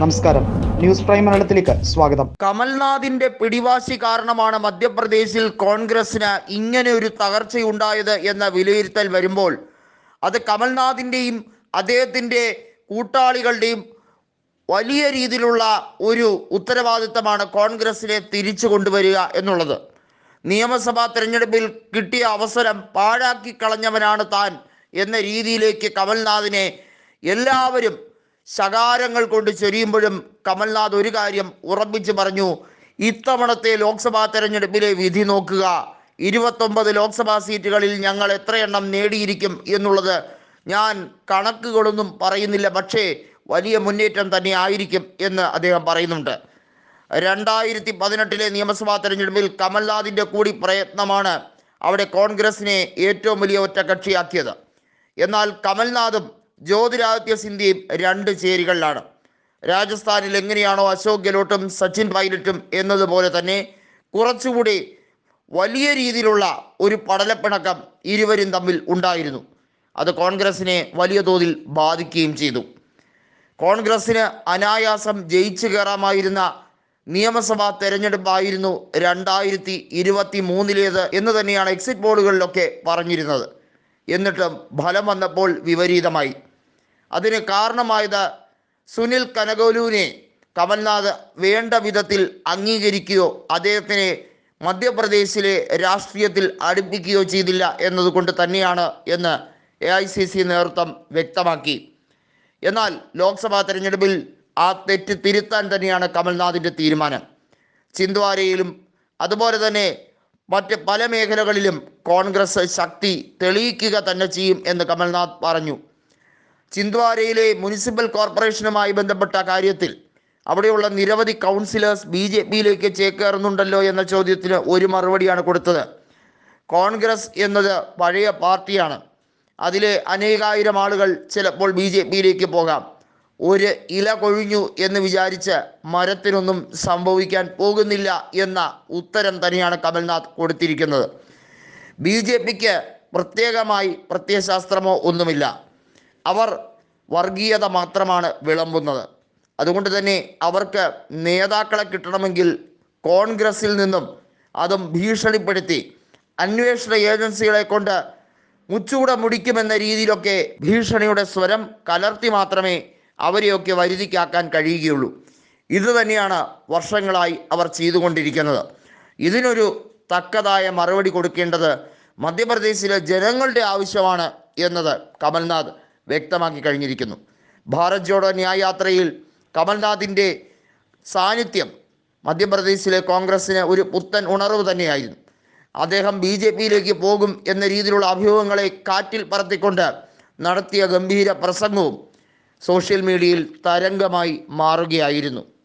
നമസ്കാരം. News prime മലയാളത്തിലേക്ക് സ്വാഗതം. കമൽനാഥിന്റെ പിടിവാശി കാരണമാണ് മധ്യപ്രദേശിൽ കോൺഗ്രസിന് ഇങ്ങനെ ഒരു തകർച്ചയുണ്ടായത് എന്ന വിലയിരുത്തൽ വരുമ്പോൾ അത് കമൽനാഥിന്റെയും അദ്ദേഹത്തിന്റെ കൂട്ടാളികളുടെയും വലിയ രീതിയിലുള്ള ഒരു ഉത്തരവാദിത്തമാണ് കോൺഗ്രസിനെ തിരിച്ചു കൊണ്ടുവരിക എന്നുള്ളത്. നിയമസഭാ തെരഞ്ഞെടുപ്പിൽ കിട്ടിയ അവസരം പാഴാക്കി കളഞ്ഞവനാണ് താൻ എന്ന രീതിയിലേക്ക് കമൽനാഥിനെ എല്ലാവരും ശകാരങ്ങൾ കൊണ്ട് ചൊരിയുമ്പോഴും കമൽനാഥ് ഒരു കാര്യം ഉറപ്പിച്ചു പറഞ്ഞു ഇത്തവണത്തെ ലോക്സഭാ തെരഞ്ഞെടുപ്പിലെ വിധി നോക്കുക. ഇരുപത്തൊമ്പത് ലോക്സഭാ സീറ്റുകളിൽ ഞങ്ങൾ എത്രയെണ്ണം നേടിയിരിക്കും എന്നുള്ളത് ഞാൻ കണക്കുകളൊന്നും പറയുന്നില്ല പക്ഷേ വലിയ മുന്നേറ്റം തന്നെ ആയിരിക്കും എന്ന് അദ്ദേഹം പറയുന്നുണ്ട്. രണ്ടായിരത്തി പതിനെട്ടിലെ നിയമസഭാ തെരഞ്ഞെടുപ്പിൽ കമൽനാഥിന്റെ കൂടി പ്രയത്നമാണ് അവിടെ കോൺഗ്രസിനെ ഏറ്റവും വലിയ ഒറ്റ കക്ഷിയാക്കിയത് എന്നാൽ കമൽനാഥും ജ്യോതിരാദിത്യ സിന്ധ്യയും രണ്ട് ചേരികളിലാണ്. രാജസ്ഥാനിൽ എങ്ങനെയാണോ അശോക് ഗെലോട്ടും സച്ചിൻ പൈലറ്റും എന്നതുപോലെ തന്നെ കുറച്ചുകൂടി വലിയ രീതിയിലുള്ള ഒരു പടലപ്പിണക്കം ഇരുവരും തമ്മിൽ ഉണ്ടായിരുന്നു. അത് കോൺഗ്രസിനെ വലിയ തോതിൽ ബാധിക്കുകയും ചെയ്തു. കോൺഗ്രസ്സിന് അനായാസം ജയിച്ചു കയറാമായിരുന്ന നിയമസഭാ തെരഞ്ഞെടുപ്പായിരുന്നു രണ്ടായിരത്തി ഇരുപത്തി മൂന്നിലേത് എന്ന് തന്നെയാണ് എക്സിറ്റ് പോളുകളിലൊക്കെ പറഞ്ഞിരുന്നത്. എന്നിട്ടും ഫലം വന്നപ്പോൾ വിപരീതമായി. അതിന് കാരണമായത് സുനിൽ കനകോലുവിനെ കമൽനാഥ് വേണ്ട വിധത്തിൽ അംഗീകരിക്കുകയോ അദ്ദേഹത്തിനെ മധ്യപ്രദേശിലെ രാഷ്ട്രീയത്തിൽ അടുപ്പിക്കുകയോ ചെയ്തില്ല എന്നതുകൊണ്ട് തന്നെയാണ് എന്ന് എ ഐ സി സി നേതൃത്വം വ്യക്തമാക്കി. എന്നാൽ ലോക്സഭാ തെരഞ്ഞെടുപ്പിൽ ആ തെറ്റ് തിരുത്താൻ തന്നെയാണ് കമൽനാഥിന്റെ തീരുമാനം. ചിന്ദ്വാരയിലും അതുപോലെ തന്നെ മറ്റ് പല മേഖലകളിലും കോൺഗ്രസ് ശക്തി തെളിയിക്കുക തന്നെ ചെയ്യും എന്ന് കമൽനാഥ് പറഞ്ഞു. ചിന്ദ്വാരയിലെ മുനിസിപ്പൽ കോർപ്പറേഷനുമായി ബന്ധപ്പെട്ട കാര്യത്തിൽ അവിടെയുള്ള നിരവധി കൗൺസിലേഴ്സ് ബി ജെ പിയിലേക്ക് ചേക്കേറുന്നുണ്ടല്ലോ എന്ന ചോദ്യത്തിന് ഒരു മറുപടിയാണ് കൊടുത്തത്. കോൺഗ്രസ് എന്നത് പഴയ പാർട്ടിയാണ്. അതിലെ അനേകായിരം ആളുകൾ ചിലപ്പോൾ ബി ജെ പിയിലേക്ക് പോകാം. ഒരു ഇല കൊഴിഞ്ഞു എന്ന് വിചാരിച്ച് മരത്തിനൊന്നും സംഭവിക്കാൻ പോകുന്നില്ല എന്ന ഉത്തരം തന്നെയാണ് കമൽനാഥ് കൊടുത്തിരിക്കുന്നത്. ബി ജെ പിക്ക് പ്രത്യേകമായി പ്രത്യയശാസ്ത്രമോ ഒന്നുമില്ല. അവർ വർഗീയത മാത്രമാണ് വിളമ്പുന്നത്. അതുകൊണ്ട് തന്നെ അവർക്ക് നേതാക്കളെ കിട്ടണമെങ്കിൽ കോൺഗ്രസിൽ നിന്നും അതും ഭീഷണിപ്പെടുത്തി അന്വേഷണ ഏജൻസികളെ കൊണ്ട് മുച്ചുകൂടെ മുടിക്കുമെന്ന രീതിയിലൊക്കെ ഭീഷണിയുടെ സ്വരം കലർത്തി മാത്രമേ അവരെയൊക്കെ വരുതിക്കാക്കാൻ കഴിയുകയുള്ളൂ. ഇത് തന്നെയാണ് വർഷങ്ങളായി അവർ ചെയ്തുകൊണ്ടിരിക്കുന്നത്. ഇതിനൊരു തക്കതായ മറുപടി കൊടുക്കേണ്ടത് മധ്യപ്രദേശിലെ ജനങ്ങളുടെ ആവശ്യമാണ് എന്നത് കമൽനാഥ്. വ്യക്തമാക്കി കഴിഞ്ഞിരിക്കുന്നു. ഭാരത് ജോഡോ ന്യായയാത്രയിൽ കമൽനാഥിന്റെ സാന്നിധ്യം മധ്യപ്രദേശിലെ കോൺഗ്രസ്സിന് ഒരു പുത്തൻ ഉണർവ് തന്നെയായിരുന്നു. അദ്ദേഹം ബി ജെ പിയിലേക്ക് പോകും എന്ന രീതിയിലുള്ള അഭ്യൂഹങ്ങളെ കാറ്റിൽ പറത്തിക്കൊണ്ട് നടത്തിയ ഗംഭീര പ്രസംഗവും സോഷ്യൽ മീഡിയയിൽ തരംഗമായി മാറുകയായിരുന്നു.